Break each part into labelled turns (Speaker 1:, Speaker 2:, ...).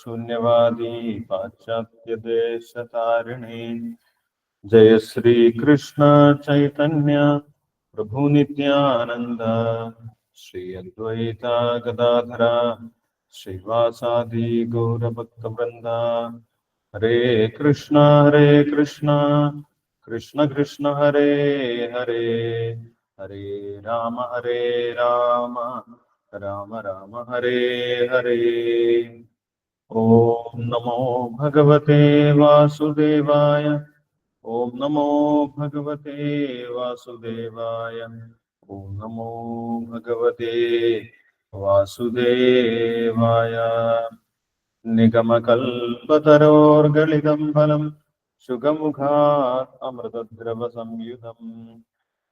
Speaker 1: ശൂന്യവാദി പാശ്ചാത്യദേശതാരിണി ജയ ശ്രീകൃഷ്ണ ചൈതന്യ പ്രഭു നിത്യാനന്ദ ശ്രീ അദ്വൈത ഗദാധര ശ്രീവാസാദി ഗൗരഭക്തവൃന്ദ ഹരേ കൃഷ്ണ ഹരേ കൃഷ്ണ കൃഷ്ണ കൃഷ്ണ ഹരേ ഹരേ ഹരേ രാമ ഹരേ രാമ രാമ രാമ ഹരേ ഹരേ ഓം നമോ ओम नमो भगवते वासुदेवाय। ओम नमो भगवते वासुदेवाय। ओम नमो भगवते वासुदेवाय। निगमकल्पतरोर्गलितं फलम् शुकमुखात् अमृतद्रवसंयुतम्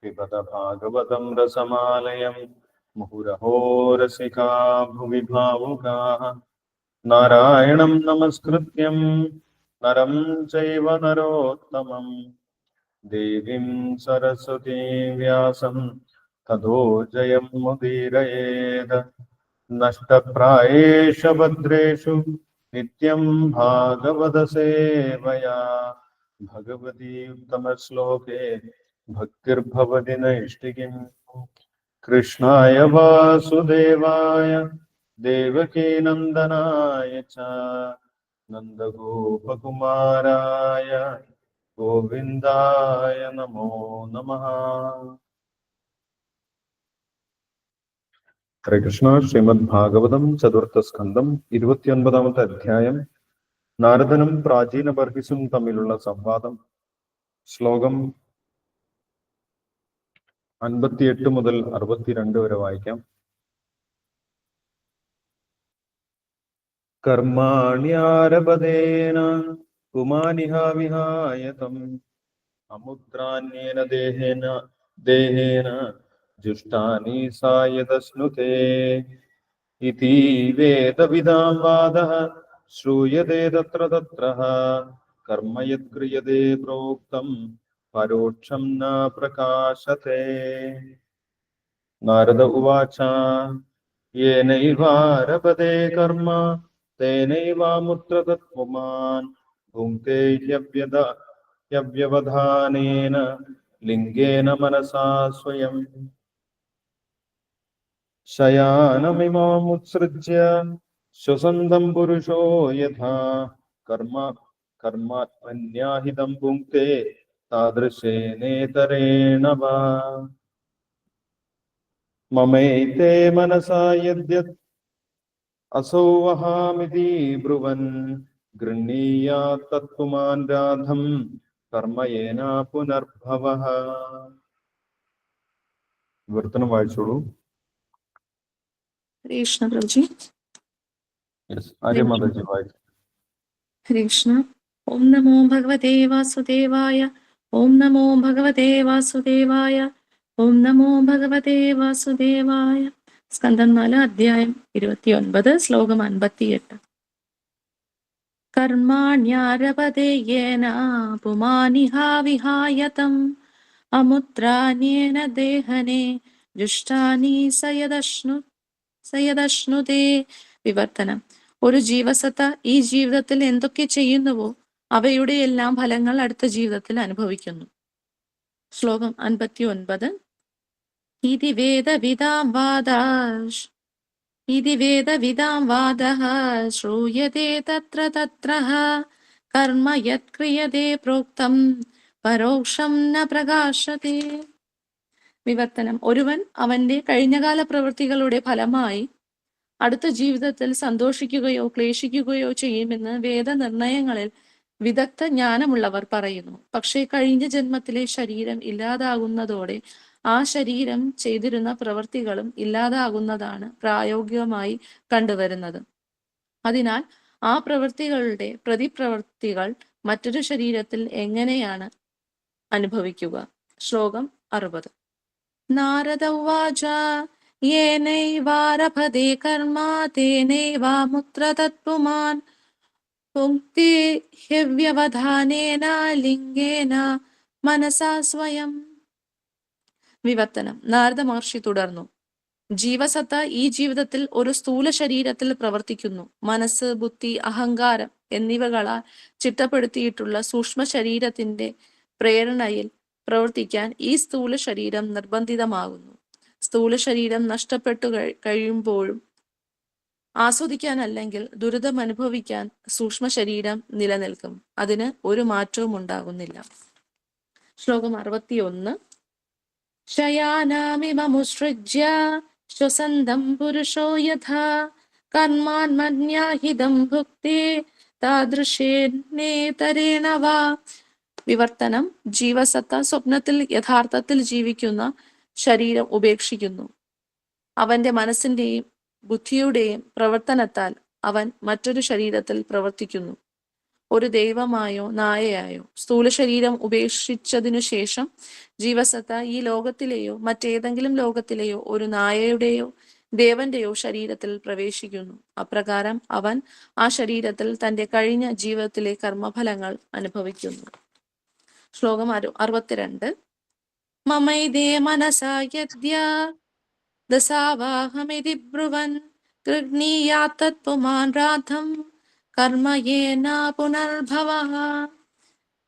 Speaker 1: पिबत भागवतं रसमालयं मुहुरहो रसिका भुवि भावुकाः नारायणं नमस्कृत्यं नरं चैव नरोत्तमं। देवीं व्यास व्यासं ततो जयं मुदीरयेद। नष्टप्रायेषु भद्रेषु नित्यं भागवतसेवया। भगवती उत्तमश्लोके भक्तिर्भवति नैष्टिकीम् कृष्णाय वासुदेवाय ദേവകീനന്ദനായ ച നന്ദഗോപകുമാരായ ഗോവിന്ദായ നമോ നമ. ശ്രീകൃഷ്ണ കൃഷ്ണ. ശ്രീമദ് ഭാഗവതം ചതുർത്ഥ സ്കന്ധം ഇരുപത്തിയൊൻപതാമത്തെ അധ്യായം. നാരദനും പ്രാചീന ബർഹിസും തമ്മിലുള്ള സംവാദം. ശ്ലോകം അൻപത്തിയെട്ട് മുതൽ അറുപത്തിരണ്ട് വരെ വായിക്കാം. കർമാണ്യാരപദേന കുമാനിഹാവിഹായതം അമുദ്രാന്യേന ദേഹേന ദേഹേന ജുഷ്ടാനി സായതസ്നുതേ. ഇതി വേദവിധാം വാദഃ ശ്രൂയതേ തത്ര തത്ര. കർമ്മ യത്ക്രിയത്തെ പ്രോക്തം പരോക്ഷം ന പ്രകാശത്തെ. നാരദ ഉവാച യേനൈവാരപദേ കർമ്മ തേനൈവാമുത്ര തത്വമാൻ ഭുങ്ക്തേ ഹ്യവ്യത ഹ്യവ്യവധാനേന ലിംഗേന മനസാ സ്വയം ശയാനമിമാമുത്സൃജ്യ ശ്വസന്തം പുരുഷോ യഥാ കർമ്മ കർമാത്മന്യാഹിതം ഭുങ്ക്തേ താദൃശേനേതരേണ വാ മമൈതേ മനസാ യദ്യത് അസൗ വഹാമിതി ബ്രുവൻ ഗൃഹീയാ തത്പുമാൻ രാധം കർമ്മയേന പുനർഭവ വിവർത്തനം വായിച്ചോളൂ
Speaker 2: ഹരേ കൃഷ്ണ പ്രഭുജി
Speaker 1: യെസ് ആര്യമാതാജി വായിച്ചു
Speaker 2: ഹരേ കൃഷ്ണ ഓം നമോ ഭഗവതേ വാസുദേവായ ഓം നമോ ഭഗവതേ വാസുദേവായ ഓം നമോ ഭഗവതേ വാസുദേവായ സ്കന്ധം നാല് അധ്യായം ഇരുപത്തിയൊൻപത് ശ്ലോകം അൻപത്തിയെട്ട്. കർമാണ്യാരപതേയേന പുമാനിഹ വിഹായതം ദേഹനെ സയദശ്നു സയദശ്നുതേ വിവർത്തനം. ഒരു ജീവസത്ത ഈ ജീവിതത്തിൽ എന്തൊക്കെ ചെയ്യുന്നുവോ അവയുടെ എല്ലാം ഫലങ്ങൾ അടുത്ത ജീവിതത്തിൽ അനുഭവിക്കുന്നു. ശ്ലോകം അൻപത്തി ഒൻപത് വേദവിതാം വാദാഷ് ഇതി വേദവിതാം വാദഃ ശ്രൂയത്തെ തത്ര തത്ര കർമ്മ യത് ക്രിയത്തെ പ്രോക്തം പരോക്ഷം ന പ്രകാശത്തെ വിവർത്തനം. ഒരുവൻ അവന്റെ കഴിഞ്ഞകാല പ്രവൃത്തികളുടെ ഫലമായി അടുത്ത ജീവിതത്തിൽ സന്തോഷിക്കുകയോ ക്ലേശിക്കുകയോ ചെയ്യുമെന്ന് വേദനിർണയങ്ങളിൽ വിദഗ്ധ ജ്ഞാനമുള്ളവർ പറയുന്നു. പക്ഷേ കഴിഞ്ഞ ജന്മത്തിലെ ശരീരം ഇല്ലാതാകുന്നതോടെ ആ ശരീരം ചെയ്തിരുന്ന പ്രവൃത്തികളും ഇല്ലാതാകുന്നതാണ് പ്രായോഗികമായി കണ്ടുവരുന്നത്. അതിനാൽ ആ പ്രവൃത്തികളുടെ പ്രതിപ്രവൃത്തികൾ മറ്റൊരു ശരീരത്തിൽ എങ്ങനെയാണ് അനുഭവിക്കുക? ശ്ലോകം അറുപത്. നാരദവാച യേനൈവാരഭതേ കർമ്മ പുക്തി ഹ്യവ്യവധാനേന ലിംഗേന മനസാ സ്വയം വിവർത്തനം. നാരദ മഹർഷി തുടർന്നു. ജീവസത്ത ഈ ജീവിതത്തിൽ ഒരു സ്ഥൂല ശരീരത്തിൽ പ്രവർത്തിക്കുന്നു. മനസ്സ് ബുദ്ധി അഹങ്കാരം എന്നിവകളാൽ ചിട്ടപ്പെടുത്തിയിട്ടുള്ള സൂക്ഷ്മ ശരീരത്തിന്റെ പ്രേരണയിൽ പ്രവർത്തിക്കാൻ ഈ സ്ഥൂല ശരീരം നിർബന്ധിതമാകുന്നു. സ്ഥൂല ശരീരം നഷ്ടപ്പെട്ടു കഴി- കഴിയുമ്പോഴും ആസ്വദിക്കാനല്ലെങ്കിൽ ദുരിതം അനുഭവിക്കാൻ സൂക്ഷ്മ ശരീരം നിലനിൽക്കും. അതിന് ഒരു മാറ്റവും ഉണ്ടാകുന്നില്ല. ശ്ലോകം അറുപത്തിയൊന്ന്. ശയാനാമിമമുസൃജ്യ ശ്വസന്തം പുരുഷോ യഥാ കർമാന്മന്യാഹിതം ഭുക്തി താദൃശേനേതരേണ വാ. വിവർത്തനം ജീവസത്ത സ്വപ്നത്തിൽ യഥാർത്ഥത്തിൽ ജീവിക്കുന്ന ശരീരം ഉപേക്ഷിക്കുന്നു. അവന്റെ മനസ്സിന്റെയും ബുദ്ധിയുടെയും പ്രവർത്തനത്താൽ അവൻ മറ്റൊരു ശരീരത്തിൽ പ്രവർത്തിക്കുന്നു. ഒരു ദൈവമായോ നായയായോ സ്ഥൂല ശരീരം ഉപേക്ഷിച്ചതിനു ശേഷം ജീവസത്ത ഈ ലോകത്തിലെയോ മറ്റേതെങ്കിലും ലോകത്തിലെയോ ഒരു നായയുടെയോ ദേവന്റെയോ ശരീരത്തിൽ പ്രവേശിക്കുന്നു. അപ്രകാരം അവൻ ആ ശരീരത്തിൽ തന്റെ കഴിഞ്ഞ ജീവിതത്തിലെ കർമ്മഫലങ്ങൾ അനുഭവിക്കുന്നു. ശ്ലോകം അരു അറുപത്തിരണ്ട്. മമൈതേ മനസായദ്യ ദശാവാഹമിതി ബ്രുവൻ തത്പുമാൻ പുമാൻ കർമ്മയേന പുനർഭവ.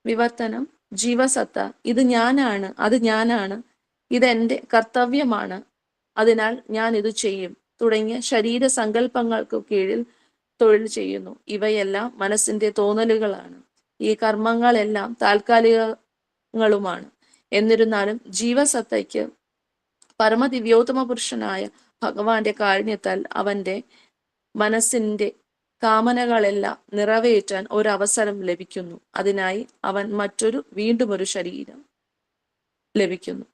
Speaker 2: വിവർത്തനം. ജീവസത്ത. ഇത് ഞാനാണ്. അത് ഞാനാണ്. ഇതെന്റെ കർത്തവ്യമാണ്. അതിനാൽ ഞാൻ ഇത് ചെയ്യും. തുടങ്ങിയ ശരീര സങ്കല്പങ്ങൾക്ക് കീഴിൽ തൊഴിൽ ചെയ്യുന്നു. ഇവയെല്ലാം മനസ്സിന്റെ തോന്നലുകളാണ്. ഈ കർമ്മങ്ങളെല്ലാം താൽക്കാലികങ്ങളുമാണ്. എന്നിരുന്നാലും ജീവസത്തയ്ക്ക് പരമദിവ്യോത്തമ പുരുഷനായ ഭഗവാന്റെ കാരുണ്യത്താൽ അവന്റെ മനസ്സിന്റെ കാമനകളെല്ലാം നിറവേറ്റാൻ ഒരവസരം ലഭിക്കുന്നു. അതിനായി അവൻ മറ്റൊരു വീണ്ടും ഒരു ശരീരം ലഭിക്കുന്നു.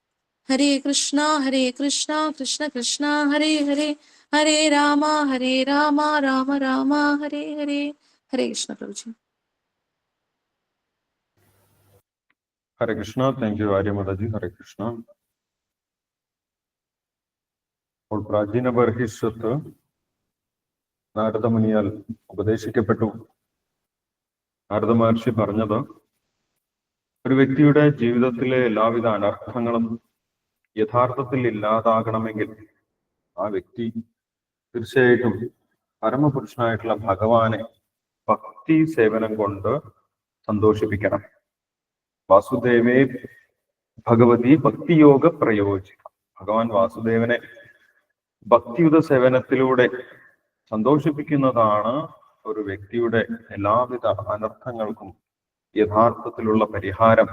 Speaker 2: ഹരേ കൃഷ്ണ ഹരേ കൃഷ്ണ കൃഷ്ണ കൃഷ്ണ ഹരേ ഹരേ ഹരേ രാമ ഹരേ രാമ രാമ രാമ ഹരേ ഹരേ ഹരേ കൃഷ്ണ പ്രഭുജി.
Speaker 1: Hare Krishna thank you ആര്യമതാജി Hare Krishna. അപ്പോൾ പ്രാചീന ബർഹിഷത്ത് നാരദമുനിയാൽ ഉപദേശിക്കപ്പെട്ടു. നാരദ മഹർഷി പറഞ്ഞത് ഒരു വ്യക്തിയുടെ ജീവിതത്തിലെ എല്ലാവിധ അനർത്ഥങ്ങളും യഥാർത്ഥത്തിൽ ഇല്ലാതാകണമെങ്കിൽ ആ വ്യക്തി തീർച്ചയായിട്ടും പരമപുരുഷനായിട്ടുള്ള ഭഗവാനെ ഭക്തി സേവനം കൊണ്ട് സന്തോഷിപ്പിക്കണം. വാസുദേവേ ഭഗവതി ഭക്തിയോഗ പ്രയോജിക്കണം ഭഗവാൻ വാസുദേവനെ ഭക്തിയുത സേവനത്തിലൂടെ സന്തോഷിപ്പിക്കുന്നതാണ് ഒരു വ്യക്തിയുടെ എല്ലാവിധ അനർത്ഥങ്ങൾക്കും യഥാർത്ഥത്തിലുള്ള പരിഹാരം.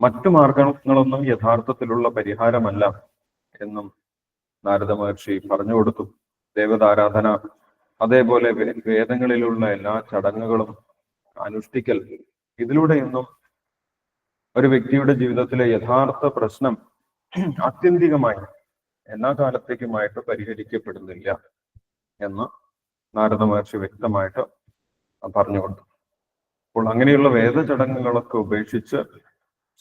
Speaker 1: മറ്റു മാർഗങ്ങളൊന്നും യഥാർത്ഥത്തിലുള്ള പരിഹാരമല്ല എന്നും നാരദ മഹർഷി പറഞ്ഞു കൊടുത്തു. ദേവതാരാധന അതേപോലെ വേദങ്ങളിലുള്ള എല്ലാ ചടങ്ങുകളും അനുഷ്ഠിക്കൽ ഇതിലൂടെയൊന്നും ഒരു വ്യക്തിയുടെ ജീവിതത്തിലെ യഥാർത്ഥ പ്രശ്നം ആത്യന്തികമായി എല്ലാ കാലത്തേക്കുമായിട്ട് പരിഹരിക്കപ്പെടുന്നില്ല എന്ന് നാരദ മഹർഷി വ്യക്തമായിട്ട് കൊടുത്തു. അപ്പോൾ അങ്ങനെയുള്ള വേദ ചടങ്ങുകളൊക്കെ ഉപേക്ഷിച്ച്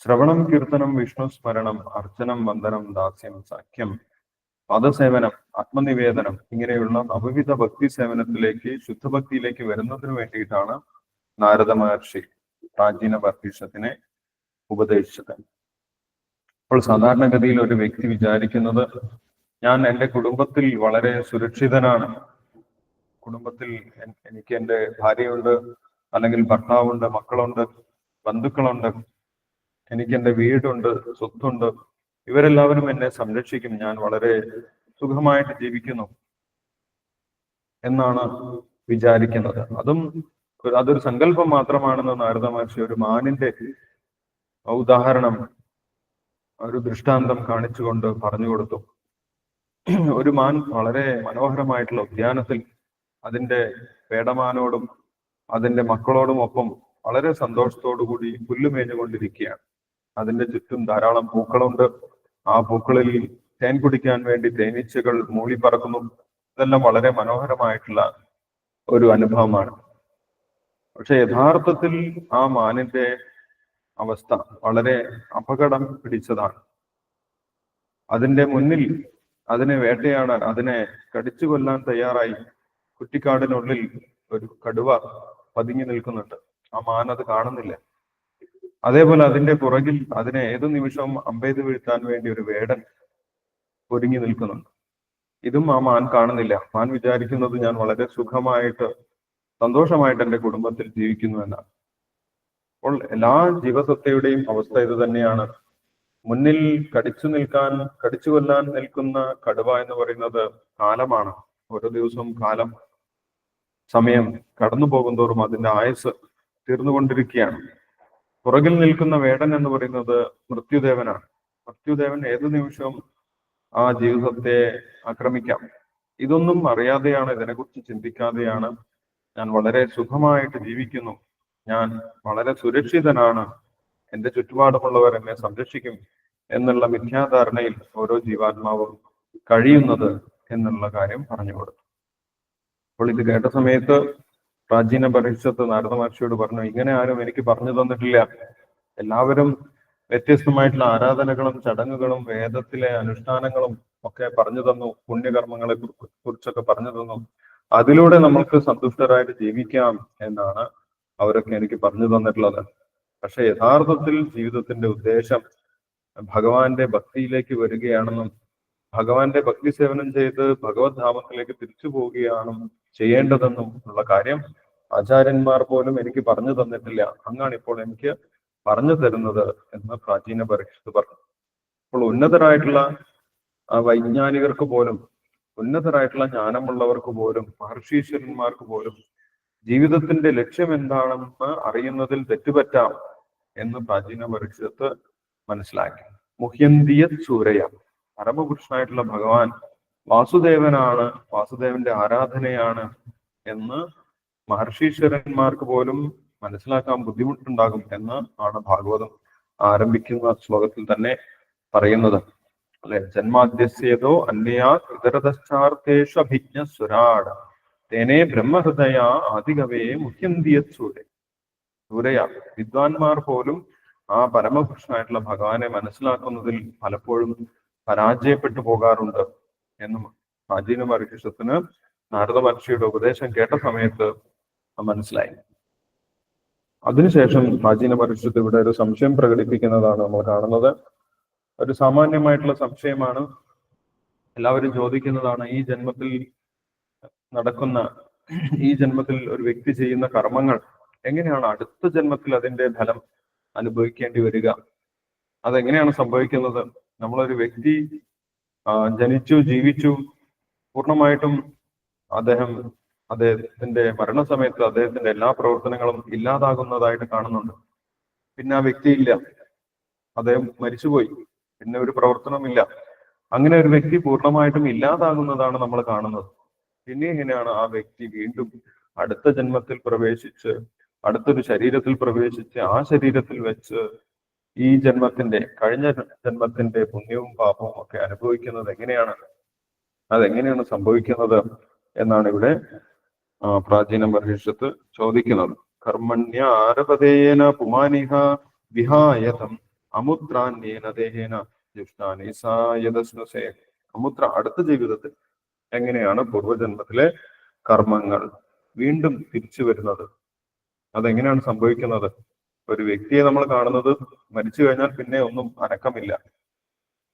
Speaker 1: ശ്രവണം കീർത്തനം വിഷ്ണു സ്മരണം അർച്ചനം വന്ദനം ദാസ്യം സഖ്യം പദസേവനം ആത്മനിവേദനം ഇങ്ങനെയുള്ള നവവിധ ഭക്തി സേവനത്തിലേക്ക് ശുദ്ധഭക്തിയിലേക്ക് വരുന്നതിന് വേണ്ടിയിട്ടാണ് നാരദ മഹർഷി പ്രാചീന വർഗീഷത്തിനെ ഉപദേശിച്ചത്. അപ്പോൾ സാധാരണഗതിയിൽ ഒരു വ്യക്തി വിചാരിക്കുന്നത് ഞാൻ എന്റെ കുടുംബത്തിൽ വളരെ സുരക്ഷിതനാണ്. കുടുംബത്തിൽ എനിക്ക് എന്റെ ഭാര്യയുണ്ട് അല്ലെങ്കിൽ ഭർത്താവുണ്ട് മക്കളുണ്ട് ബന്ധുക്കളുണ്ട് എനിക്ക് എന്റെ വീടുണ്ട് സ്വത്തുണ്ട്. ഇവരെല്ലാവരും എന്നെ സംരക്ഷിക്കും. ഞാൻ വളരെ സുഖമായിട്ട് ജീവിക്കുന്നു. എന്നാണ് വിചാരിക്കുന്നത്. അതും അതൊരു സങ്കല്പം മാത്രമാണെന്ന് നാരദ മഹർഷി ഒരു മാനിന്റെ ഉദാഹരണം ഒരു ദൃഷ്ടാന്തം കാണിച്ചുകൊണ്ട് പറഞ്ഞു കൊടുത്തു. ഒരു മാൻ വളരെ മനോഹരമായിട്ടുള്ള ഉദ്യാനത്തിൽ അതിന്റെ പേടമാനോടും അതിന്റെ മക്കളോടും ഒപ്പം വളരെ സന്തോഷത്തോടു കൂടി പുല്ലുമേഞ്ഞുകൊണ്ടിരിക്കുകയാണ്. അതിന്റെ ചുറ്റും ധാരാളം പൂക്കളുണ്ട്. ആ പൂക്കളിൽ തേൻ കുടിക്കാൻ വേണ്ടി തേനീച്ചകൾ മൂളി പറക്കുന്നു. ഇതെല്ലാം വളരെ മനോഹരമായിട്ടുള്ള ഒരു അനുഭവമാണ്. പക്ഷെ യഥാർത്ഥത്തിൽ ആ മാനിന്റെ അവസ്ഥ വളരെ അപകടം പിടിച്ചതാണ്. അതിന്റെ മുന്നിൽ അതിനെ വേട്ടയാടാൻ അതിനെ കടിച്ചു കൊല്ലാൻ തയ്യാറായി കുറ്റിക്കാടിനുള്ളിൽ ഒരു കടുവ പതുങ്ങി നിൽക്കുന്നുണ്ട്. ആ മാൻ അത് കാണുന്നില്ല. അതേപോലെ അതിന്റെ പുറകിൽ അതിനെ ഏതു നിമിഷവും അമ്പെയ്ത് വീഴ്ത്താൻ വേണ്ടി ഒരു വേടൻ ഒരുങ്ങി നിൽക്കുന്നുണ്ട്. ഇതും ആ മാൻ കാണുന്നില്ല. മാൻ വിചാരിക്കുന്നത് ഞാൻ വളരെ സുഖമായിട്ട് സന്തോഷമായിട്ട് എന്റെ കുടുംബത്തിൽ ജീവിക്കുന്നു എന്നാണ്. അപ്പോൾ എല്ലാ ജീവസത്തയുടെയും അവസ്ഥ ഇത് തന്നെയാണ്. മുന്നിൽ കടിച്ചു നിൽക്കാൻ കടിച്ചു കൊല്ലാൻ നിൽക്കുന്ന കടുവ എന്ന് പറയുന്നത് കാലമാണ്. ഓരോ ദിവസവും കാലം സമയം കടന്നു പോകുന്തോറും അതിന്റെ ആയുസ് തീർന്നുകൊണ്ടിരിക്കുകയാണ്. പുറകിൽ നിൽക്കുന്ന വേടൻ എന്ന് പറയുന്നത് മൃത്യുദേവനാണ്. മൃത്യുദേവൻ ഏത് നിമിഷവും ആ ജീവിതത്തെ ആക്രമിക്കാം. ഇതൊന്നും അറിയാതെയാണ് ഇതിനെക്കുറിച്ച് ചിന്തിക്കാതെയാണ് ഞാൻ വളരെ സുഖമായിട്ട് ജീവിക്കുന്നു. ഞാൻ വളരെ സുരക്ഷിതനാണ്. എന്റെ ചുറ്റുപാടുമുള്ളവർ എന്നെ സംരക്ഷിക്കും എന്നുള്ള മിഥ്യാധാരണയിൽ ഓരോ ജീവാത്മാവും കഴിയുന്നത് എന്നുള്ള കാര്യം പറഞ്ഞു കൊടുത്തു. അപ്പോൾ ഇത് കേട്ട സമയത്ത് പ്രാചീന പരിഷത്ത് നാരദ മഹർഷിയോട് പറഞ്ഞു ഇങ്ങനെ ആരും എനിക്ക് പറഞ്ഞു തന്നിട്ടില്ല. എല്ലാവരും വ്യത്യസ്തമായിട്ടുള്ള ആരാധനകളും ചടങ്ങുകളും വേദത്തിലെ അനുഷ്ഠാനങ്ങളും ഒക്കെ പറഞ്ഞു തന്നു പുണ്യകർമ്മങ്ങളെ കുറിച്ചൊക്കെ പറഞ്ഞു തന്നു. അതിലൂടെ നമ്മൾക്ക് സന്തുഷ്ടരായിട്ട് ജീവിക്കാം എന്നാണ് അവരൊക്കെ എനിക്ക് പറഞ്ഞു തന്നിട്ടുള്ളത്. പക്ഷെ യഥാർത്ഥത്തിൽ ജീവിതത്തിന്റെ ഉദ്ദേശം ഭഗവാന്റെ ഭക്തിയിലേക്ക് വരികയാണെന്നും ഭഗവാന്റെ ഭക്തി സേവനം ചെയ്ത് ഭഗവത് ധാമത്തിലേക്ക് തിരിച്ചു പോവുകയാണ് ചെയ്യേണ്ടതെന്നും ഉള്ള കാര്യം ആചാര്യന്മാർ പോലും എനിക്ക് പറഞ്ഞു തന്നിട്ടില്ല. അങ്ങാണ് ഇപ്പോൾ എനിക്ക് പറഞ്ഞു തരുന്നത് എന്ന് പ്രാചീന പരീക്ഷത്ത് പറഞ്ഞു. അപ്പോൾ ഉന്നതരായിട്ടുള്ള വൈജ്ഞാനികർക്ക് പോലും ഉന്നതരായിട്ടുള്ള ജ്ഞാനമുള്ളവർക്ക് പോലും മഹർഷീശ്വരന്മാർക്ക് പോലും ജീവിതത്തിന്റെ ലക്ഷ്യം എന്താണെന്ന് അറിയുന്നതിൽ തെറ്റുപറ്റാം എന്ന് പ്രാചീന പരീക്ഷത്ത് മനസ്സിലാക്കി. മുഹ്യന്തിയ സൂരയ. പരമപുരുഷനായിട്ടുള്ള ഭഗവാൻ വാസുദേവനാണ് വാസുദേവന്റെ ആരാധനയാണ് എന്ന് മഹർഷീശ്വരന്മാർക്ക് പോലും മനസ്സിലാക്കാൻ ബുദ്ധിമുട്ടുണ്ടാകും എന്ന് ആണ് ഭാഗവതം ആരംഭിക്കുന്ന ശ്ലോകത്തിൽ തന്നെ പറയുന്നത്. അല്ലെ? ജന്മാദ്യസ്യതോ അന്യാ ഇതരതശ്ചാർത്ഥേഷു അഭിജ്ഞ തേനെ ബ്രഹ്മഹൃദയ ആദികവേ മുഖ്യന്തിയ സൂര്യ സൂരയ വിദ്വാൻമാർ പോലും ആ പരമപുരുഷനായിട്ടുള്ള ഭഗവാനെ മനസ്സിലാക്കുന്നതിൽ പലപ്പോഴും പരാജയപ്പെട്ടു പോകാറുണ്ട് എന്നും പ്രാചീന മഹർഷിഷത്തിന് നാരദ മഹർഷിയുടെ ഉപദേശം കേട്ട സമയത്ത് മനസ്സിലായി. അതിനുശേഷം പ്രാചീന പരിഷത്ത് ഇവിടെ ഒരു സംശയം പ്രകടിപ്പിക്കുന്നതാണ് നമ്മൾ കാണുന്നത്. ഒരു സാമാന്യമായിട്ടുള്ള സംശയമാണ്. എല്ലാവരും ചോദിക്കുന്നതാണ് ഈ ജന്മത്തിൽ നടക്കുന്ന ഈ ജന്മത്തിൽ ഒരു വ്യക്തി ചെയ്യുന്ന കർമ്മങ്ങൾ എങ്ങനെയാണ് അടുത്ത ജന്മത്തിൽ അതിന്റെ ഫലം അനുഭവിക്കേണ്ടി വരിക? അതെങ്ങനെയാണ് സംഭവിക്കുന്നത്? നമ്മളൊരു വ്യക്തി ജനിച്ചു ജീവിച്ചു പൂർണമായിട്ടും അദ്ദേഹം അദ്ദേഹത്തിന്റെ മരണസമയത്ത് അദ്ദേഹത്തിന്റെ എല്ലാ പ്രവർത്തനങ്ങളും ഇല്ലാതാകുന്നതായിട്ട് കാണുന്നുണ്ട്. പിന്നെ ആ വ്യക്തിയില്ല അദ്ദേഹം മരിച്ചുപോയി. പിന്നെ ഒരു പ്രവർത്തനമില്ല അങ്ങനെ ഒരു വ്യക്തി പൂർണമായിട്ടും ഇല്ലാതാകുന്നതാണ് നമ്മൾ കാണുന്നത്. എങ്ങനെയാണ് ആ വ്യക്തി വീണ്ടും അടുത്ത ജന്മത്തിൽ പ്രവേശിച്ച് അടുത്തൊരു ശരീരത്തിൽ പ്രവേശിച്ച് ആ ശരീരത്തിൽ വെച്ച് ഈ ജന്മത്തിന്റെ കഴിഞ്ഞ ജന്മത്തിന്റെ പുണ്യവും പാപവും ഒക്കെ അനുഭവിക്കുന്നത് എങ്ങനെയാണ്? അതെങ്ങനെയാണ് സംഭവിക്കുന്നത് എന്നാണ് ഇവിടെ പ്രാചീന മഹർഷത്ത് ചോദിക്കുന്നത്. കർമ്മണ്യ ആരപതേന പുമാനിഹ വിഹായതം അമുദ്രാന്യേന ദേഹേന സായതസ്നുസേ അമുദ്ര അടുത്ത ജീവിതത്തിൽ എങ്ങനെയാണ് പൂർവജന്മത്തിലെ കർമ്മങ്ങൾ വീണ്ടും തിരിച്ചു വരുന്നത്? അതെങ്ങനെയാണ് സംഭവിക്കുന്നത്? ഒരു വ്യക്തിയെ നമ്മൾ കാണുന്നത് മരിച്ചു കഴിഞ്ഞാൽ പിന്നെ ഒന്നും അനക്കമില്ല.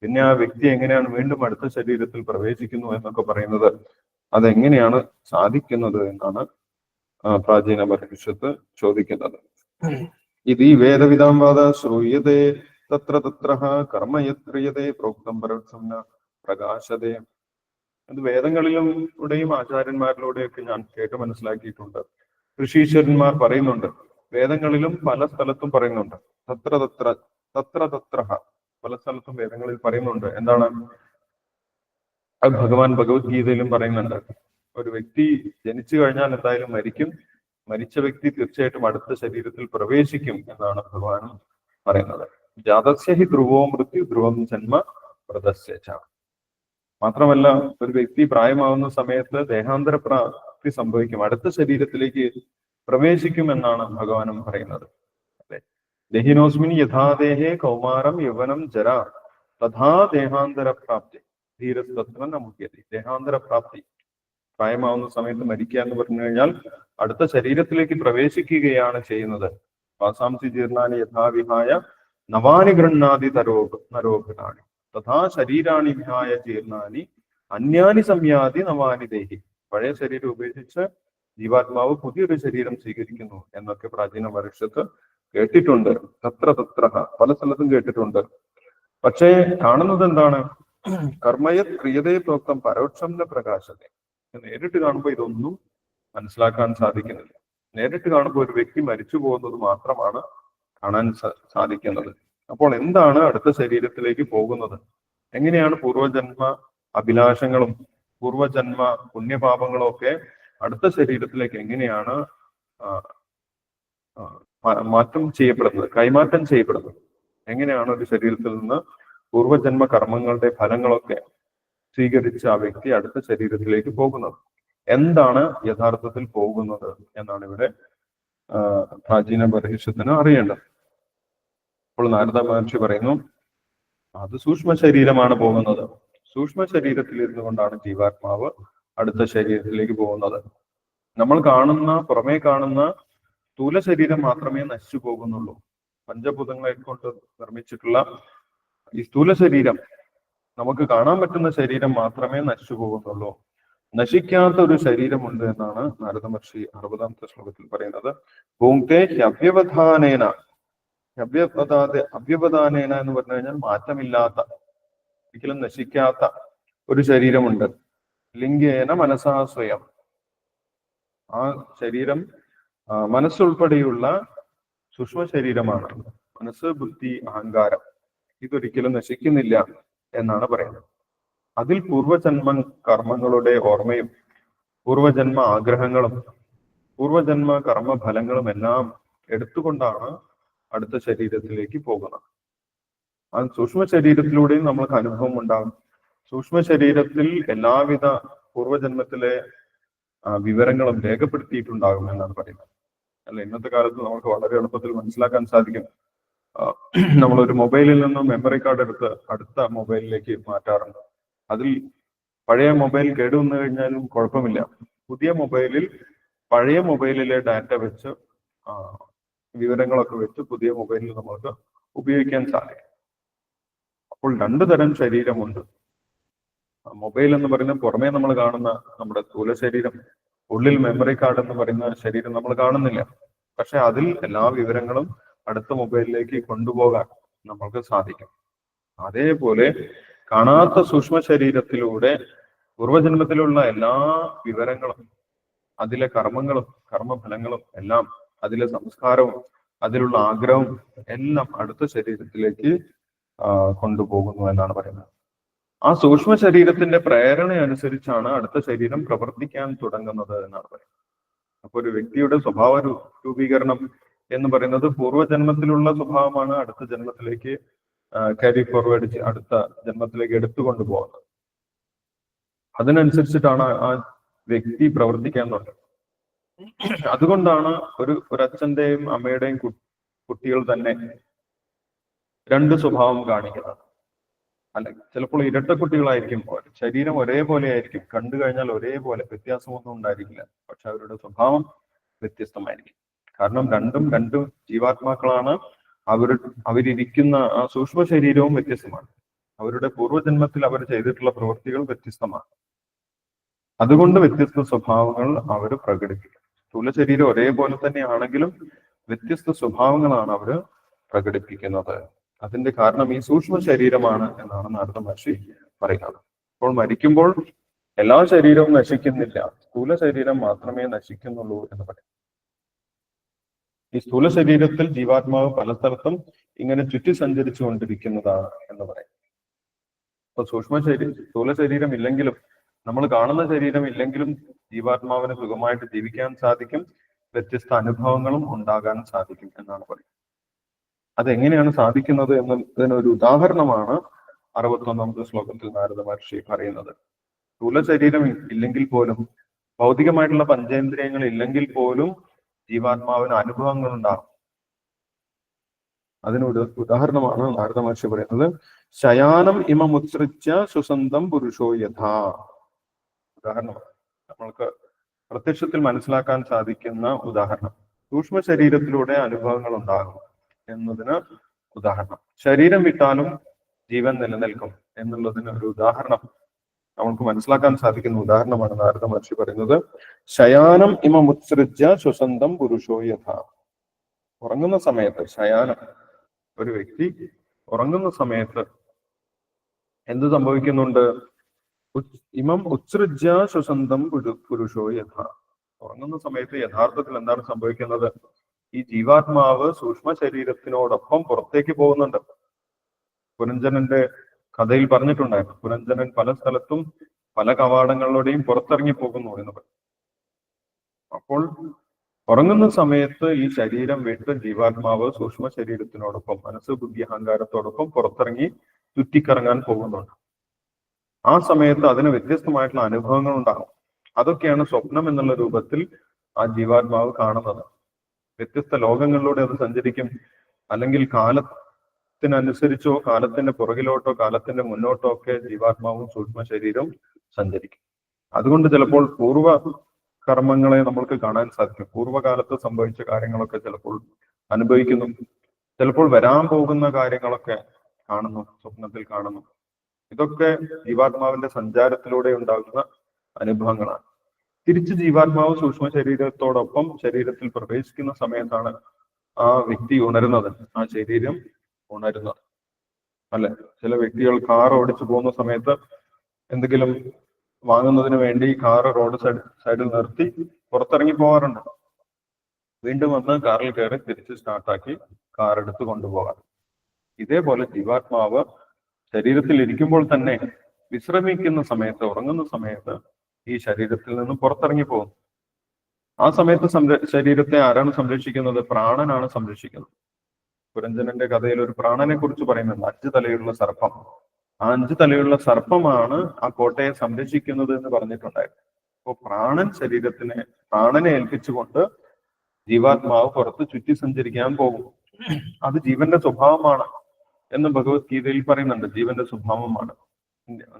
Speaker 1: പിന്നെ ആ വ്യക്തി എങ്ങനെയാണ് വീണ്ടും അടുത്ത ശരീരത്തിൽ പ്രവേശിക്കുന്നു എന്നൊക്കെ പറയുന്നത് അതെങ്ങനെയാണ് സാധിക്കുന്നത് എന്നാണ് പ്രാചീന പരിഷത്ത് ചോദിക്കുന്നത്. ഇത് ഈ വേദവിധാംവാദ ശ്രൂയതേ തത്ര തത്ര കർമ്മയത്രിയതേ പ്രോക്തം പരോക്ഷം പ്രകാശതേ അത് വേദങ്ങളിലൂടെയും ആചാര്യന്മാരിലൂടെയൊക്കെ ഞാൻ കേട്ട് മനസ്സിലാക്കിയിട്ടുണ്ട്. ഋഷീശ്വരന്മാർ പറയുന്നുണ്ട് വേദങ്ങളിലും പല സ്ഥലത്തും പറയുന്നുണ്ട് തത്ര തത്ര തത്ര തത്ര പല സ്ഥലത്തും വേദങ്ങളിൽ പറയുന്നുണ്ട്. എന്താണ്? അത് ഭഗവാൻ ഭഗവത്ഗീതയിലും പറയുന്നുണ്ട് ഒരു വ്യക്തി ജനിച്ചു കഴിഞ്ഞാൽ എന്തായാലും മരിക്കും മരിച്ച വ്യക്തി തീർച്ചയായിട്ടും അടുത്ത ശരീരത്തിൽ പ്രവേശിക്കും എന്നാണ് ഭഗവാൻ പറയുന്നത്. ജാതസ്യ ഹി ധ്രുവോ മൃത്യു ധ്രുവം ജന്മ പ്രദർശിച്ചാണ്. മാത്രമല്ല ഒരു വ്യക്തി പ്രായമാവുന്ന സമയത്ത് ദേഹാന്തര പ്രാപ്തി സംഭവിക്കും. അടുത്ത ശരീരത്തിലേക്ക് പ്രവേശിക്കും എന്നാണ് ഭഗവാനും പറയുന്നത്. അല്ലെ? ദഹിനോസ്മിൻ യഥാദേഹേ കൗമാരം യവനം ജര. തഥാ ദേഹാന്തര പ്രാപ്തി. ധീരസ്തത്വ നമുക്ക് ദേഹാന്തര പ്രാപ്തി. പ്രായമാവുന്ന സമയത്ത് മരിക്കുക എന്ന് പറഞ്ഞു കഴിഞ്ഞാൽ അടുത്ത ശരീരത്തിലേക്ക് പ്രവേശിക്കുകയാണ് ചെയ്യുന്നത്. വാസാംസി ജീർണാനി യഥാവിഹായ നവാനി ഗൃണ്ണാതി തരോഗ് നരോഗനാണി തഥാ ശരീരാണി വിഹായ ജീർണാനി അന്യാനി സംയാതി നവാനി ദേഹി. പഴയ ശരീരം ഉപേക്ഷിച്ച് ജീവാത്മാവ് പുതിയൊരു ശരീരം സ്വീകരിക്കുന്നു എന്നൊക്കെ പ്രാചീന വർഷത്ത് കേട്ടിട്ടുണ്ട്. തത്ര തത്ര പല സ്ഥലത്തും കേട്ടിട്ടുണ്ട്. പക്ഷേ കാണുന്നത് എന്താണ്? കർമ്മയ ക്രിയതേ പ്രോക്തം പരോക്ഷം പ്രകാശത്തെ. നേരിട്ട് കാണുമ്പോൾ ഇതൊന്നും മനസ്സിലാക്കാൻ സാധിക്കുന്നില്ല. നേരിട്ട് കാണുമ്പോൾ ഒരു വ്യക്തി മരിച്ചു പോകുന്നത് മാത്രമാണ് കാണാൻ സാധിക്കുന്നത്. അപ്പോൾ എന്താണ് അടുത്ത ശരീരത്തിലേക്ക് പോകുന്നത്? എങ്ങനെയാണ് പൂർവജന്മ അഭിലാഷങ്ങളും പൂർവജന്മ പുണ്യപാപങ്ങളും ഒക്കെ അടുത്ത ശരീരത്തിലേക്ക് എങ്ങനെയാണ് മാറ്റം ചെയ്യപ്പെടുന്നത് കൈമാറ്റം ചെയ്യപ്പെടുന്നത്? എങ്ങനെയാണ് ഒരു ശരീരത്തിൽ നിന്ന് പൂർവജന്മ കർമ്മങ്ങളുടെ ഫലങ്ങളൊക്കെ സ്വീകരിച്ച ആ വ്യക്തി അടുത്ത ശരീരത്തിലേക്ക് പോകുന്നത്? എന്താണ് യഥാർത്ഥത്തിൽ പോകുന്നത് എന്നാണ് ഇവിടെ പ്രാചീന ബർഹിഷത്തിന് അറിയേണ്ടത്. അപ്പോൾ നാരദ മഹർഷി പറയുന്നു അത് സൂക്ഷ്മ ശരീരമാണ് പോകുന്നത്. സൂക്ഷ്മ ശരീരത്തിൽ ഇരുന്നു കൊണ്ടാണ് ജീവാത്മാവ് അടുത്ത ശരീരത്തിലേക്ക് പോകുന്നത്. നമ്മൾ കാണുന്ന പുറമേ കാണുന്ന സ്ഥൂല ശരീരം മാത്രമേ നശിച്ചു പോകുന്നുള്ളൂ. പഞ്ചഭൂതങ്ങളെ കൊണ്ട് നിർമ്മിച്ചിട്ടുള്ള ഈ സ്ഥൂല ശരീരം നമുക്ക് കാണാൻ പറ്റുന്ന ശരീരം മാത്രമേ നശിച്ചു പോകുന്നുള്ളൂ. നശിക്കാത്ത ഒരു ശരീരമുണ്ട് എന്നാണ് നാരദ മഹർഷി അറുപതാമത്തെ ശ്ലോകത്തിൽ പറയുന്നത്. ഭൂങ്ക്തേ ഹ്യവ്യവധാനേന ഹ്യവ്യവധാത അവ്യപദാനേന എന്ന് പറഞ്ഞു കഴിഞ്ഞാൽ മാറ്റമില്ലാത്ത ഒരിക്കലും നശിക്കാത്ത ഒരു ശരീരമുണ്ട്. ലിംഗേന മനസാ സ്വയം. ആ ശരീരം മനസ്സുൾപ്പെടെയുള്ള സൂക്ഷ്മ ശരീരമാണ്. മനസ്സ് ബുദ്ധി അഹങ്കാരം. ഇതൊരിക്കലും നശിക്കുന്നില്ല എന്നാണ് പറയുന്നത്. അതിൽ പൂർവജന്മ കർമ്മങ്ങളുടെ ഓർമ്മയും പൂർവജന്മ ആഗ്രഹങ്ങളും പൂർവജന്മ കർമ്മ ഫലങ്ങളും എല്ലാം എടുത്തുകൊണ്ടാണ് അടുത്ത ശരീരത്തിലേക്ക് പോകുന്നത് ആ സൂക്ഷ്മ ശരീരത്തിലൂടെയും നമ്മൾക്ക് അനുഭവം ഉണ്ടാകും. സൂക്ഷ്മ ശരീരത്തിൽ എല്ലാവിധ പൂർവജന്മത്തിലെ ആ, വിവരങ്ങളും രേഖപ്പെടുത്തിയിട്ടുണ്ടാകും എന്നാണ് പറയുന്നത്. അല്ല ഇന്നത്തെ കാലത്ത് നമുക്ക് വളരെ എളുപ്പത്തിൽ മനസ്സിലാക്കാൻ സാധിക്കും. നമ്മൾ നമ്മളൊരു മൊബൈലിൽ നിന്നും മെമ്മറി കാർഡ് എടുത്ത് അടുത്ത മൊബൈലിലേക്ക് മാറ്റാറുണ്ട്. അതിൽ പഴയ മൊബൈൽ കേടുവന്നു കഴിഞ്ഞാലും കുഴപ്പമില്ല. പുതിയ മൊബൈലിൽ പഴയ മൊബൈലിലെ ഡാറ്റ വെച്ച് വിവരങ്ങളൊക്കെ വെച്ച് പുതിയ മൊബൈലിൽ നമുക്ക് ഉപയോഗിക്കാൻ സാധിക്കും. അപ്പോൾ രണ്ടു തരം ശരീരമുണ്ട്. മൊബൈൽ എന്ന് പറയുന്നത് പുറമേ നമ്മൾ കാണുന്ന നമ്മുടെ സ്ഥൂല ശരീരം ഉള്ളിൽ മെമ്മറി കാർഡ് എന്ന് പറയുന്ന ശരീരം നമ്മൾ കാണുന്നില്ല. പക്ഷെ അതിൽ എല്ലാ വിവരങ്ങളും അടുത്ത മൊബൈലിലേക്ക് കൊണ്ടുപോകാൻ നമ്മൾക്ക് സാധിക്കും. അതേപോലെ കാണാത്ത സൂക്ഷ്മ ശരീരത്തിലൂടെ പൂർവജന്മത്തിലുള്ള എല്ലാ വിവരങ്ങളും അതിലെ കർമ്മങ്ങളും കർമ്മഫലങ്ങളും എല്ലാം അതിലെ സംസ്കാരവും അതിലുള്ള ആഗ്രഹവും എല്ലാം അടുത്ത ശരീരത്തിലേക്ക് കൊണ്ടുപോകുന്നു എന്നാണ് പറയുന്നത്. ആ സൂക്ഷ്മ ശരീരത്തിന്റെ പ്രേരണ അനുസരിച്ചാണ് അടുത്ത ശരീരം പ്രവർത്തിക്കാൻ തുടങ്ങുന്നത് എന്നാണ് പറയുന്നത്. അപ്പൊ ഒരു വ്യക്തിയുടെ സ്വഭാവ രൂപീകരണം എന്ന് പറയുന്നത് പൂർവജന്മത്തിലുള്ള സ്വഭാവമാണ് അടുത്ത ജന്മത്തിലേക്ക് കാരി ഫോർവേഡ് അടുത്ത ജന്മത്തിലേക്ക് എടുത്തുകൊണ്ട് പോകുന്നത് അതിനനുസരിച്ചിട്ടാണ് ആ വ്യക്തി പ്രവർത്തിക്കാൻ തുടങ്ങുന്നത്. അതുകൊണ്ടാണ് ഒരു ഒരു അച്ഛന്റെയും അമ്മയുടെയും കുട്ടികൾ തന്നെ രണ്ട് സ്വഭാവം കാണിക്കുന്നത്. അല്ല ചിലപ്പോൾ ഇരട്ട കുട്ടികളായിരിക്കും ശരീരം ഒരേപോലെ ആയിരിക്കും കണ്ടു കഴിഞ്ഞാൽ ഒരേപോലെ വ്യത്യാസമൊന്നും ഉണ്ടായിരിക്കില്ല. പക്ഷെ അവരുടെ സ്വഭാവം വ്യത്യസ്തമായിരിക്കും. കാരണം രണ്ടും രണ്ടും ജീവാത്മാക്കളാണ് അവർ അവരിരിക്കുന്ന ആ സൂക്ഷ്മ ശരീരവും വ്യത്യസ്തമാണ്. അവരുടെ പൂർവജന്മത്തിൽ അവർ ചെയ്തിട്ടുള്ള പ്രവൃത്തികൾ വ്യത്യസ്തമാണ്. അതുകൊണ്ട് വ്യത്യസ്ത സ്വഭാവങ്ങൾ അവർ പ്രകടിപ്പിക്കും സ്ഥൂല ശരീരം ഒരേപോലെ തന്നെയാണെങ്കിലും വ്യത്യസ്ത സ്വഭാവങ്ങളാണ് അവർ പ്രകടിപ്പിക്കുന്നത്. അതിന്റെ കാരണം ഈ സൂക്ഷ്മ ശരീരമാണ് എന്നാണ് നാരദ മഹർഷി പറയുന്നത്. അപ്പോൾ മരിക്കുമ്പോൾ എല്ലാ ശരീരവും നശിക്കുന്നില്ല. സ്ഥൂല ശരീരം മാത്രമേ നശിക്കുന്നുള്ളൂ എന്ന് പറയും. ഈ സ്ഥൂല ശരീരത്തിൽ ജീവാത്മാവ് പല സ്ഥലത്തും ഇങ്ങനെ ചുറ്റി സഞ്ചരിച്ചു കൊണ്ടിരിക്കുന്നതാണ് എന്ന് പറയും. അപ്പൊ സൂക്ഷ്മ ശരീരം സ്ഥൂല ശരീരം ഇല്ലെങ്കിലും നമ്മൾ കാണുന്ന ശരീരം ഇല്ലെങ്കിലും ജീവാത്മാവിന് സുഖമായിട്ട് ജീവിക്കാൻ സാധിക്കും വ്യത്യസ്ത അനുഭവങ്ങളും ഉണ്ടാകാൻ സാധിക്കും എന്നാണ് പറയുന്നത്. അതെങ്ങനെയാണ് സാധിക്കുന്നത് എന്നതിന് ഒരു ഉദാഹരണമാണ് അറുപത്തൊന്നാമത്തെ ശ്ലോകത്തിൽ നാരദ മഹർഷി പറയുന്നത്. സ്ഥൂല ശരീരം ഇല്ലെങ്കിൽ പോലും ഭൗതികമായിട്ടുള്ള പഞ്ചേന്ദ്രിയങ്ങൾ ഇല്ലെങ്കിൽ പോലും ജീവാത്മാവിന് അനുഭവങ്ങൾ ഉണ്ടാകും. അതിനൊരു ഉദാഹരണമാണ് നാരദ മഹർഷി പറയുന്നത് ശയാനം ഇമമുത്സൃച്ച സുസന്തം പുരുഷോ യഥാ ഉദാഹരണമാണ് നമ്മൾക്ക് പ്രത്യക്ഷത്തിൽ മനസ്സിലാക്കാൻ സാധിക്കുന്ന ഉദാഹരണം. സൂക്ഷ്മ ശരീരത്തിലൂടെ അനുഭവങ്ങൾ ഉണ്ടാകും എന്നതിന് ഉദാഹരണം. ശരീരം വിട്ടാലും ജീവൻ നിലനിൽക്കും എന്നുള്ളതിന് ഒരു ഉദാഹരണം നമുക്ക് മനസ്സിലാക്കാൻ സാധിക്കുന്ന ഉദാഹരണമാണ് നാരദ മഹർഷി പറയുന്നത്. ശയാനം ഇമ മുത്സൃജ്യ ശ്വസന്തം പുരുഷോ യഥ. ഉറങ്ങുന്ന സമയത്ത് ശയാനം. ഒരു വ്യക്തി ഉറങ്ങുന്ന സമയത്ത് എന്ത് സംഭവിക്കുന്നുണ്ട്? ഇമം ഉത്സൃജ്യ സുസന്തം പുരു- പുരുഷോ യഥ. ഉറങ്ങുന്ന സമയത്ത് യഥാർത്ഥത്തിൽ എന്താണ് സംഭവിക്കുന്നത്? ഈ ജീവാത്മാവ് സൂക്ഷ്മ ശരീരത്തിനോടൊപ്പം പുറത്തേക്ക് പോകുന്നുണ്ട്. പുരഞ്ജനന്റെ കഥയിൽ പറഞ്ഞിട്ടുണ്ടായിരുന്നു. പുരഞ്ജനൻ പല സ്ഥലത്തും പല കവാടങ്ങളിലൂടെയും പുറത്തിറങ്ങി പോകുന്നു എന്ന് പറയും അപ്പോൾ ഉറങ്ങുന്ന സമയത്ത് ഈ ശരീരം വിട്ട് ജീവാത്മാവ് സൂക്ഷ്മ ശരീരത്തിനോടൊപ്പം മനസ്സ് ബുദ്ധി അഹങ്കാരത്തോടൊപ്പം പുറത്തിറങ്ങി ചുറ്റിക്കറങ്ങാൻ പോകുന്നുണ്ട്. ആ സമയത്ത് അതിന് വ്യത്യസ്തമായിട്ടുള്ള അനുഭവങ്ങൾ ഉണ്ടാകും അതൊക്കെയാണ് സ്വപ്നം എന്നുള്ള രൂപത്തിൽ ആ ജീവാത്മാവ് കാണുന്നത്. വ്യത്യസ്ത ലോകങ്ങളിലൂടെ അത് സഞ്ചരിക്കും. അല്ലെങ്കിൽ കാലത്തിനനുസരിച്ചോ കാലത്തിന്റെ പുറകിലോട്ടോ കാലത്തിന്റെ മുന്നോട്ടോ ഒക്കെ ജീവാത്മാവും സൂക്ഷ്മ ശരീരവും സഞ്ചരിക്കും. അതുകൊണ്ട് ചിലപ്പോൾ പൂർവ കർമ്മങ്ങളെ നമ്മൾക്ക് കാണാൻ സാധിക്കും. പൂർവകാലത്ത് സംഭവിച്ച കാര്യങ്ങളൊക്കെ ചിലപ്പോൾ അനുഭവിക്കുന്നു. ചിലപ്പോൾ വരാൻ പോകുന്ന കാര്യങ്ങളൊക്കെ കാണുന്നു സ്വപ്നത്തിൽ കാണുന്നു. ഇതൊക്കെ ജീവാത്മാവിന്റെ സഞ്ചാരത്തിലൂടെ ഉണ്ടാകുന്ന അനുഭവങ്ങളാണ്. തിരിച്ച് ജീവാത്മാവ് സൂക്ഷ്മ ശരീരത്തോടൊപ്പം ശരീരത്തിൽ പ്രവേശിക്കുന്ന സമയത്താണ് ആ വ്യക്തി ഉണരുന്നത്. ആ ശരീരം ഉണരുന്നത്. അല്ലെ? ചില വ്യക്തികൾ കാർ ഓടിച്ചു പോകുന്ന സമയത്ത് എന്തെങ്കിലും വാങ്ങുന്നതിന് വേണ്ടി കാർ റോഡ് സൈഡ് സൈഡിൽ നിർത്തി പുറത്തിറങ്ങി പോകാറുണ്ട്. വീണ്ടും വന്ന് കാറിൽ കയറി തിരിച്ച് സ്റ്റാർട്ടാക്കി കാർ എടുത്ത് കൊണ്ടുപോകാറ്. ഇതേപോലെ ജീവാത്മാവ് ശരീരത്തിൽ ഇരിക്കുമ്പോൾ തന്നെ വിശ്രമിക്കുന്ന സമയത്ത് ഉറങ്ങുന്ന സമയത്ത് ഈ ശരീരത്തിൽ നിന്ന് പുറത്തിറങ്ങി പോകും ആ സമയത്ത് ശരീരത്തെ ആരാണ് സംരക്ഷിക്കുന്നത്? പ്രാണനാണ് സംരക്ഷിക്കുന്നത്. പുരഞ്ജനന്റെ കഥയിൽ ഒരു പ്രാണനെ കുറിച്ച് പറയുന്നുണ്ട്. അഞ്ച് തലയുള്ള സർപ്പം. ആ അഞ്ച് തലയുള്ള സർപ്പമാണ് ആ കോട്ടയെ സംരക്ഷിക്കുന്നത് എന്ന് പറഞ്ഞിട്ടുണ്ടായിരുന്നു. അപ്പോൾ പ്രാണൻ ശരീരത്തിനെ പ്രാണനെ ഏൽപ്പിച്ചുകൊണ്ട് ജീവാത്മാവ് പുറത്ത് ചുറ്റി സഞ്ചരിക്കാൻ പോകും അത് ജീവന്റെ സ്വഭാവമാണ്. എന്ന് ഭഗവത്ഗീതയിൽ പറയുന്നുണ്ട് ജീവന്റെ സ്വഭാവമാണ്.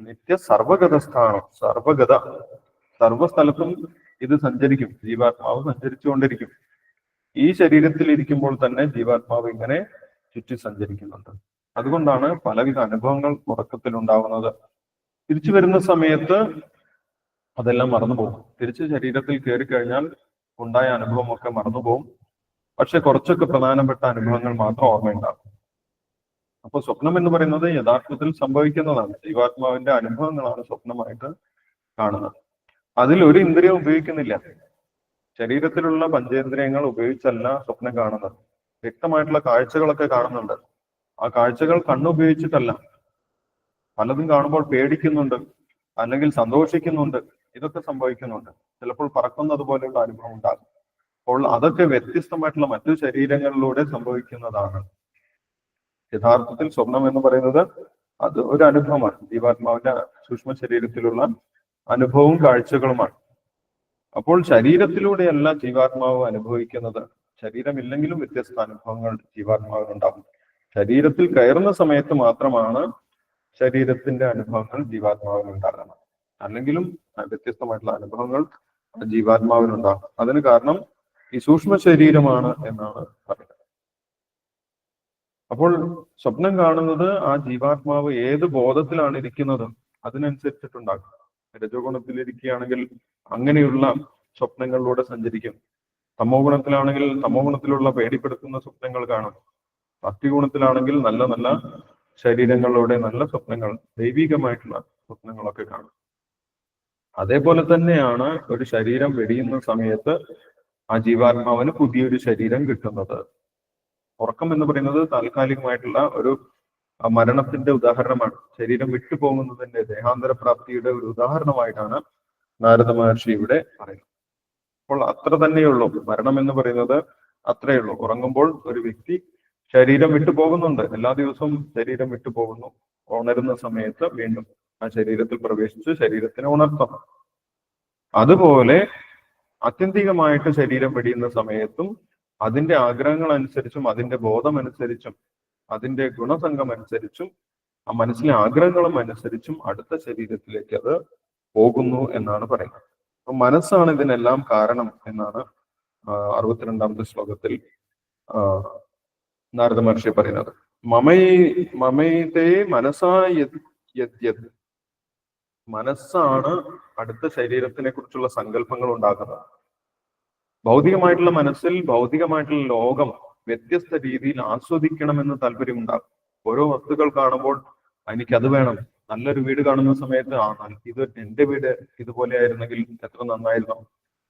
Speaker 1: നിത്യ സർവഗത സ്ഥാനം സർവഗത. സർവസ്ഥലത്തും ഇത് സഞ്ചരിക്കും ജീവാത്മാവ് സഞ്ചരിച്ചുകൊണ്ടിരിക്കും. ഈ ശരീരത്തിൽ ഇരിക്കുമ്പോൾ തന്നെ ജീവാത്മാവ് ഇങ്ങനെ ചുറ്റി സഞ്ചരിക്കുന്നുണ്ട്. അതുകൊണ്ടാണ് പലവിധ അനുഭവങ്ങൾ ഉറക്കത്തിൽ ഉണ്ടാവുന്നത്. തിരിച്ചു വരുന്ന സമയത്ത് അതെല്ലാം മറന്നുപോകും തിരിച്ച് ശരീരത്തിൽ കയറി കഴിഞ്ഞാൽ ഉണ്ടായ അനുഭവമൊക്കെ മറന്നുപോകും പക്ഷെ കുറച്ചൊക്കെ പ്രധാനപ്പെട്ട അനുഭവങ്ങൾ മാത്രം ഓർമ്മയുണ്ടാകും. അപ്പൊ സ്വപ്നം എന്ന് പറയുന്നത് യഥാർത്ഥത്തിൽ സംഭവിക്കുന്നതാണ്. ജീവാത്മാവിന്റെ അനുഭവങ്ങളാണ് സ്വപ്നമായിട്ട് കാണുന്നത്. അതിൽ ഒരു ഇന്ദ്രിയം ഉപയോഗിക്കുന്നില്ല. ശരീരത്തിലുള്ള പഞ്ചേന്ദ്രിയങ്ങൾ ഉപയോഗിച്ചല്ല സ്വപ്നം കാണുന്നത്. വ്യക്തമായിട്ടുള്ള കാഴ്ചകളൊക്കെ കാണുന്നുണ്ട്. ആ കാഴ്ചകൾ കണ്ണുപയോഗിച്ചിട്ടല്ല. പലതും കാണുമ്പോൾ പേടിക്കുന്നുണ്ട് അല്ലെങ്കിൽ സന്തോഷിക്കുന്നുണ്ട്. ഇതൊക്കെ സംഭവിക്കുന്നുണ്ട്. ചിലപ്പോൾ പറക്കുന്നത് പോലെയുള്ള അനുഭവം ഉണ്ടാകും. അപ്പോൾ അതൊക്കെ വ്യത്യസ്തമായിട്ടുള്ള മറ്റു ശരീരങ്ങളിലൂടെ സംഭവിക്കുന്നതാണ്. യഥാർത്ഥത്തിൽ സ്വപ്നം എന്ന് പറയുന്നത് അത് ഒരു അനുഭവമാണ്. ജീവാത്മാവിന്റെ സൂക്ഷ്മ ശരീരത്തിലുള്ള അനുഭവവും കാഴ്ചകളുമാണ്. അപ്പോൾ ശരീരത്തിലൂടെയല്ല ജീവാത്മാവ് അനുഭവിക്കുന്നത്. ശരീരമില്ലെങ്കിലും വ്യത്യസ്ത അനുഭവങ്ങൾ ജീവാത്മാവിനുണ്ടാകും. ശരീരത്തിൽ കയറുന്ന സമയത്ത് മാത്രമാണ് ശരീരത്തിന്റെ അനുഭവങ്ങൾ ജീവാത്മാവിനുണ്ടാകുന്നത്. അല്ലെങ്കിലും വ്യത്യസ്തമായിട്ടുള്ള അനുഭവങ്ങൾ ജീവാത്മാവിനുണ്ടാകും. അതിന് കാരണം ഈ സൂക്ഷ്മ ശരീരമാണ് എന്നാണ് പറയുന്നത്. അപ്പോൾ സ്വപ്നം കാണുന്നത് ആ ജീവാത്മാവ് ഏത് ബോധത്തിലാണ് ഇരിക്കുന്നത്? അതിനനുസരിച്ചിട്ടുണ്ടാകും. രജോ ഗുണത്തിലിരിക്കുകയാണെങ്കിൽ അങ്ങനെയുള്ള സ്വപ്നങ്ങളിലൂടെ സഞ്ചരിക്കും. തമോ ഗുണത്തിലാണെങ്കിൽ തമോ ഗുണത്തിലുള്ള പേടിപ്പെടുത്തുന്ന സ്വപ്നങ്ങൾ കാണും. ഭക്തി ഗുണത്തിലാണെങ്കിൽ നല്ല നല്ല ശരീരങ്ങളിലൂടെ നല്ല സ്വപ്നങ്ങൾ ദൈവികമായിട്ടുള്ള സ്വപ്നങ്ങളൊക്കെ കാണും. അതേപോലെ തന്നെയാണ് ഒരു ശരീരം വെടിയുന്ന സമയത്ത് ആ ജീവാത്മാവിന് പുതിയൊരു ശരീരം കിട്ടുന്നത്. ഉറക്കം എന്ന് പറയുന്നത് താൽക്കാലികമായിട്ടുള്ള ഒരു മരണത്തിന്റെ ഉദാഹരണമാണ്. ശരീരം വിട്ടുപോകുന്നതിന്റെ ദേഹാന്തര പ്രാപ്തിയുടെ ഒരു ഉദാഹരണമായിട്ടാണ് നാരദ മഹർഷി ഇവിടെ പറയുന്നത്. അപ്പോൾ അത്ര തന്നെയുള്ളൂ മരണം എന്ന് പറയുന്നത് അത്രയേ ഉള്ളൂ. ഉറങ്ങുമ്പോൾ ഒരു വ്യക്തി ശരീരം വിട്ടുപോകുന്നുണ്ട് എല്ലാ ദിവസവും ശരീരം വിട്ടുപോകുന്നു ഉണരുന്ന സമയത്ത് വീണ്ടും ആ ശരീരത്തിൽ പ്രവേശിച്ച് ശരീരത്തിനെ ഉണർത്തണം. അതുപോലെ ആത്യന്തികമായിട്ട് ശരീരം വെടിയുന്ന സമയത്തും അതിന്റെ ആഗ്രഹങ്ങൾ അനുസരിച്ചും അതിന്റെ ബോധം അനുസരിച്ചും അതിന്റെ ഗുണസംഘം അനുസരിച്ചും ആ മനസ്സിലെ ആഗ്രഹങ്ങളും അനുസരിച്ചും അടുത്ത ശരീരത്തിലേക്ക് അത് പോകുന്നു എന്നാണ് പറയുന്നത്. അപ്പൊ മനസ്സാണ് ഇതിനെല്ലാം കാരണം എന്നാണ് അറുപത്തിരണ്ടാമത്തെ ശ്ലോകത്തിൽ നാരദ മഹർഷി പറയുന്നത്. മമൈ മമൈതേ മനസ്സായ മനസ്സാണ് അടുത്ത ശരീരത്തിനെ കുറിച്ചുള്ള സങ്കല്പങ്ങൾ ഉണ്ടാക്കുന്നത്. ഭൗതികമായിട്ടുള്ള മനസ്സിൽ ഭൗതികമായിട്ടുള്ള ലോകം വ്യത്യസ്ത രീതിയിൽ ആസ്വദിക്കണമെന്ന് താല്പര്യമുണ്ടാകും. ഓരോ വസ്തുക്കൾ കാണുമ്പോൾ എനിക്കത് വേണം. നല്ലൊരു വീട് കാണുന്ന സമയത്ത് ആ ഇത് എന്റെ വീട് ഇതുപോലെ ആയിരുന്നെങ്കിൽ എത്ര നന്നായിരുന്നു.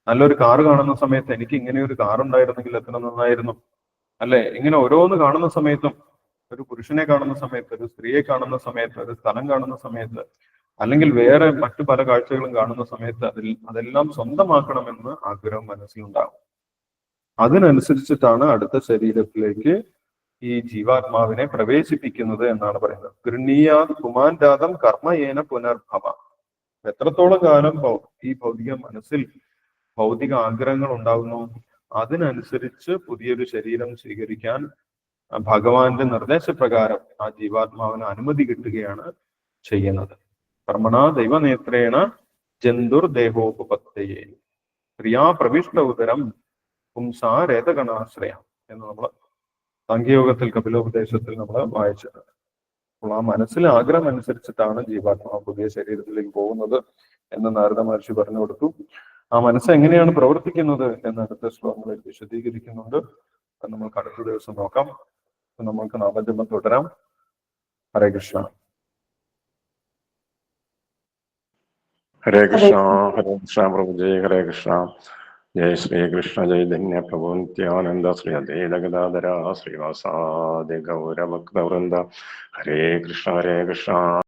Speaker 1: നല്ലൊരു കാർ കാണുന്ന സമയത്ത് എനിക്ക് ഇങ്ങനെ ഒരു കാർ ഉണ്ടായിരുന്നെങ്കിൽ എത്ര നന്നായിരുന്നു. അല്ലെ? ഇങ്ങനെ ഓരോന്ന് കാണുന്ന സമയത്തും ഒരു പുരുഷനെ കാണുന്ന സമയത്ത് ഒരു സ്ത്രീയെ കാണുന്ന സമയത്ത് ഒരു സ്ഥലം കാണുന്ന സമയത്ത് അല്ലെങ്കിൽ വേറെ മറ്റു പല കാഴ്ചകളും കാണുന്ന സമയത്ത് അതിൽ അതെല്ലാം സ്വന്തമാക്കണമെന്ന് ആഗ്രഹം മനസ്സിലുണ്ടാകും. അതിനനുസരിച്ചിട്ടാണ് അടുത്ത ശരീരത്തിലേക്ക് ഈ ജീവാത്മാവിനെ പ്രവേശിപ്പിക്കുന്നത് എന്നാണ് പറയുന്നത്. ഗൃണീയാത് കുമാൻജാതം കർമ്മയേന പുനർഭവ. എത്രത്തോളം കാലം ഈ ഭൗതിക മനസ്സിൽ ഭൗതിക ആഗ്രഹങ്ങൾ ഉണ്ടാകുന്നു അതിനനുസരിച്ച് പുതിയൊരു ശരീരം സ്വീകരിക്കാൻ ഭഗവാന്റെ നിർദ്ദേശപ്രകാരം ആ ജീവാത്മാവിന് അനുമതി കിട്ടുകയാണ് ചെയ്യുന്നത്. കർമ്മണ ദൈവനേത്രേണ ജന്തുർ ദേഹോപത്തയെ ക്രിയാ പ്രവിഷ്ട ഉദരം പുംസാ രേതഗണാശ്രയം എന്ന് നമ്മൾ സാഖ്യയോഗത്തിൽ കപിലോപദേശത്തിൽ നമ്മൾ വായിച്ചത്. അപ്പോൾ ആ മനസ്സിലെ ആഗ്രഹം അനുസരിച്ചിട്ടാണ് ജീവാത്മാവ് പുതിയ ശരീരത്തിലേക്ക് പോകുന്നത് എന്ന് നാരദ മഹർഷി പറഞ്ഞു കൊടുത്തു. ആ മനസ്സ് എങ്ങനെയാണ് പ്രവർത്തിക്കുന്നത് എന്ന് അടുത്ത ശ്ലോകങ്ങളിൽ വിശദീകരിക്കുന്നുണ്ട്. നമുക്ക് അടുത്ത ദിവസം നോക്കാം. നമ്മൾക്ക് നമുക്ക് നാമജപം തുടരാം. ഹരേ കൃഷ്ണ.
Speaker 3: ഹരേ കൃഷ്ണ ഹരേ കൃഷ്ണ പ്രഭു ജയ ഹരേ കൃഷ്ണ. ജയ ശ്രീകൃഷ്ണ കൃഷ്ണ ധന്യ പ്രഭു നിത്യാനന്ദ ശ്രീ അദ്വൈത ഗദാധര ശ്രീവാസാദി ഗൗരഭക്തവൃന്ദ ഹരേ കൃഷ്ണ ഹരേ കൃഷ്ണ.